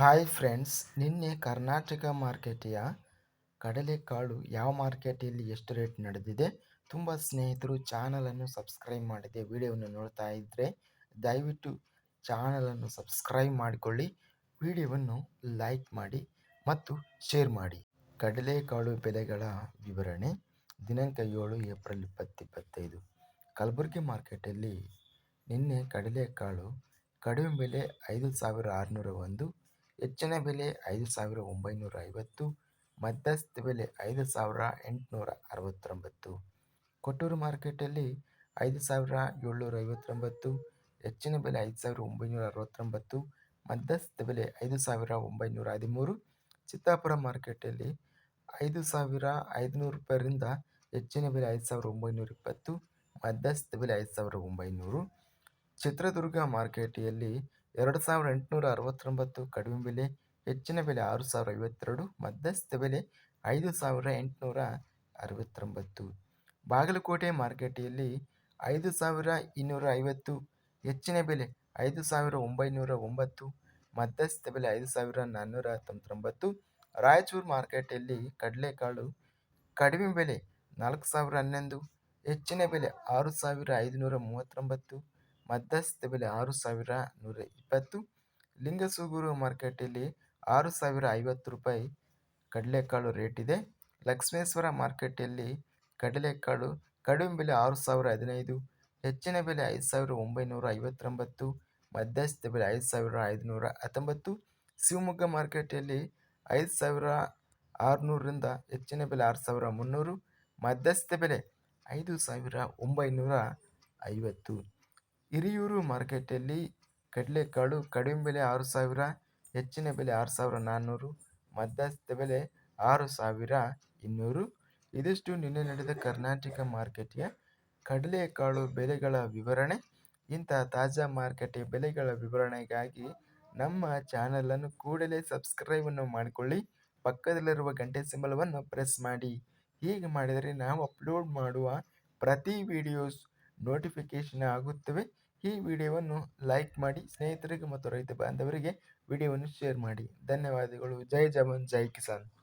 Hi friends ನಿನ್ನೆ ಕರ್ನಾಟಕ ಮಾರ್ಕೆಟಿಯ ಕಡಲೆಕಾಳು ಯಾವ ಮಾರ್ಕೆಟಲ್ಲಿ ಎಷ್ಟು ರೇಟ್ ನಡೆದಿದೆ? ತುಂಬ ಸ್ನೇಹಿತರು ಚಾನಲನ್ನು ಸಬ್ಸ್ಕ್ರೈಬ್ ಮಾಡಿದೆ. ವಿಡಿಯೋವನ್ನು ನೋಡ್ತಾ ಇದ್ದರೆ ದಯವಿಟ್ಟು ಚಾನಲನ್ನು ಸಬ್ಸ್ಕ್ರೈಬ್ ಮಾಡಿಕೊಳ್ಳಿ. ವಿಡಿಯೋವನ್ನು ಲೈಕ್ ಮಾಡಿ ಮತ್ತು ಶೇರ್ ಮಾಡಿ. ಕಡಲೆಕಾಳು ಬೆಲೆಗಳ ವಿವರಣೆ ದಿನಾಂಕ ಏಳು ಏಪ್ರಿಲ್ ಇಪ್ಪತ್ತಿಪ್ಪತ್ತೈದು ಕಲಬುರಗಿ ಮಾರ್ಕೆಟಲ್ಲಿ ನಿನ್ನೆ ಕಡಲೆಕಾಳು ಕಡಿಮೆ ಬೆಲೆ ಐದು ಸಾವಿರ ಆರುನೂರ ಒಂದು ಹೆಚ್ಚಿನ ಬೆಲೆ ಐದು ಸಾವಿರ ಒಂಬೈನೂರ ಐವತ್ತು ಮಧ್ಯಸ್ಥ ಬೆಲೆ ಐದು ಸಾವಿರ ಎಂಟುನೂರ ಅರವತ್ತೊಂಬತ್ತು ಕೊಟ್ಟೂರು ಮಾರ್ಕೆಟಲ್ಲಿ ಐದು ಸಾವಿರ ಏಳ್ನೂರ ಐವತ್ತೊಂಬತ್ತು ಹೆಚ್ಚಿನ ಬೆಲೆ ಐದು ಸಾವಿರ ಒಂಬೈನೂರ ಅರವತ್ತೊಂಬತ್ತು ಮಧ್ಯಸ್ಥ ಬೆಲೆ ಐದು ಸಾವಿರ ಒಂಬೈನೂರ ಹದಿಮೂರು ಚಿತ್ತಾಪುರ ಮಾರ್ಕೆಟಲ್ಲಿ ಐದು ಸಾವಿರ ಐದುನೂರು ರೂಪಾಯಿರಿಂದ ಹೆಚ್ಚಿನ ಬೆಲೆ ಐದು ಸಾವಿರ ಒಂಬೈನೂರ ಇಪ್ಪತ್ತು ಮಧ್ಯಸ್ಥ ಬೆಲೆ ಐದು ಸಾವಿರ ಒಂಬೈನೂರು. ಚಿತ್ರದುರ್ಗ ಮಾರ್ಕೆಟಿಯಲ್ಲಿ ಎರಡು ಸಾವಿರ ಎಂಟುನೂರ ಅರವತ್ತೊಂಬತ್ತು ಕಡಿಮೆ ಬೆಲೆ, ಹೆಚ್ಚಿನ ಬೆಲೆ ಆರು ಸಾವಿರ ಐವತ್ತೆರಡು ಮಧ್ಯಸ್ಥ ಬೆಲೆ ಐದು ಸಾವಿರ ಎಂಟುನೂರ ಅರವತ್ತೊಂಬತ್ತು. ಬಾಗಲಕೋಟೆ ಮಾರ್ಕೆಟೆಯಲ್ಲಿ ಐದು ಸಾವಿರ ಇನ್ನೂರ ಐವತ್ತು, ಹೆಚ್ಚಿನ ಬೆಲೆ ಐದು ಸಾವಿರ ಒಂಬೈನೂರ ಒಂಬತ್ತು ಮಧ್ಯಸ್ಥ ಬೆಲೆ ಐದು ಸಾವಿರ ನಾನ್ನೂರ ತೊಂಬತ್ತೊಂಬತ್ತು. ರಾಯಚೂರು ಮಾರ್ಕೆಟಲ್ಲಿ ಕಡಲೆಕಾಳು ಕಡಿಮೆ ಬೆಲೆ ನಾಲ್ಕು ಸಾವಿರ ಹನ್ನೊಂದು, ಹೆಚ್ಚಿನ ಬೆಲೆ ಆರು ಸಾವಿರ ಐದುನೂರ ಮೂವತ್ತೊಂಬತ್ತು. ಮಧ್ಯಸ್ಥ ಬೆಲೆ ಆರು ಸಾವಿರ ನೂರ ಇಪ್ಪತ್ತು. ಲಿಂಗಸೂಗೂರು ಮಾರ್ಕೆಟಲ್ಲಿ ಆರು ಸಾವಿರ ಐವತ್ತು ರೂಪಾಯಿ ಕಡಲೆಕಾಳು ರೇಟ್ ಇದೆ. ಲಕ್ಷ್ಮೇಶ್ವರ ಮಾರ್ಕೆಟಲ್ಲಿ ಕಡಲೆಕಾಳು ಕಡಿಮೆ ಬೆಲೆ ಆರು ಸಾವಿರ ಹದಿನೈದು, ಹೆಚ್ಚಿನ ಬೆಲೆ ಐದು ಸಾವಿರ ಒಂಬೈನೂರ ಐವತ್ತೊಂಬತ್ತು, ಮಧ್ಯಸ್ಥ ಬೆಲೆ ಐದು ಸಾವಿರ ಐದುನೂರ ಹತ್ತೊಂಬತ್ತು. ಶಿವಮೊಗ್ಗ ಮಾರ್ಕೆಟಲ್ಲಿ ಐದು ಸಾವಿರ ಆರುನೂರರಿಂದ ಹೆಚ್ಚಿನ ಬೆಲೆ ಆರು ಸಾವಿರ ಮುನ್ನೂರು, ಮಧ್ಯಸ್ಥ ಬೆಲೆ ಐದು ಸಾವಿರ ಒಂಬೈನೂರ ಐವತ್ತು. ಹಿರಿಯೂರು ಮಾರ್ಕೆಟಲ್ಲಿ ಕಡಲೆಕಾಳು ಕಡಿಮೆ ಬೆಲೆ ಆರು ಸಾವಿರ, ಹೆಚ್ಚಿನ ಬೆಲೆ ಆರು ಸಾವಿರ ನಾನ್ನೂರು ಮಧ್ಯಸ್ಥ ಬೆಲೆ ಆರು ಸಾವಿರ ಇನ್ನೂರು. ಇದಿಷ್ಟು ನಿನ್ನೆ ನಡೆದ ಕರ್ನಾಟಕ ಮಾರ್ಕೆಟಿಯ ಕಡಲೆಕಾಳು ಬೆಲೆಗಳ ವಿವರಣೆ. ಇಂಥ ತಾಜಾ ಮಾರ್ಕೆಟ್ ಬೆಲೆಗಳ ವಿವರಣೆಗಾಗಿ ನಮ್ಮ ಚಾನಲನ್ನು ಕೂಡಲೇ ಸಬ್ಸ್ಕ್ರೈಬನ್ನು ಮಾಡಿಕೊಳ್ಳಿ. ಪಕ್ಕದಲ್ಲಿರುವ ಗಂಟೆ ಸಿಂಬಲವನ್ನು ಪ್ರೆಸ್ ಮಾಡಿ. ಹೀಗೆ ಮಾಡಿದರೆ ನಾವು ಅಪ್ಲೋಡ್ ಮಾಡುವ ಪ್ರತಿ ವಿಡಿಯೋಸ್ ನೋಟಿಫಿಕೇಷನ್ ಆಗುತ್ತವೆ. ಈ ವಿಡಿಯೋವನ್ನು ಲೈಕ್ ಮಾಡಿ, ಸ್ನೇಹಿತರಿಗೆ ಮತ್ತು ರೈತ ಬಾಂಧವರಿಗೆ ವಿಡಿಯೋವನ್ನು ಶೇರ್ ಮಾಡಿ. ಧನ್ಯವಾದಗಳು. ಜೈ ಜವಾನ್, ಜೈ ಕಿಸಾನ್.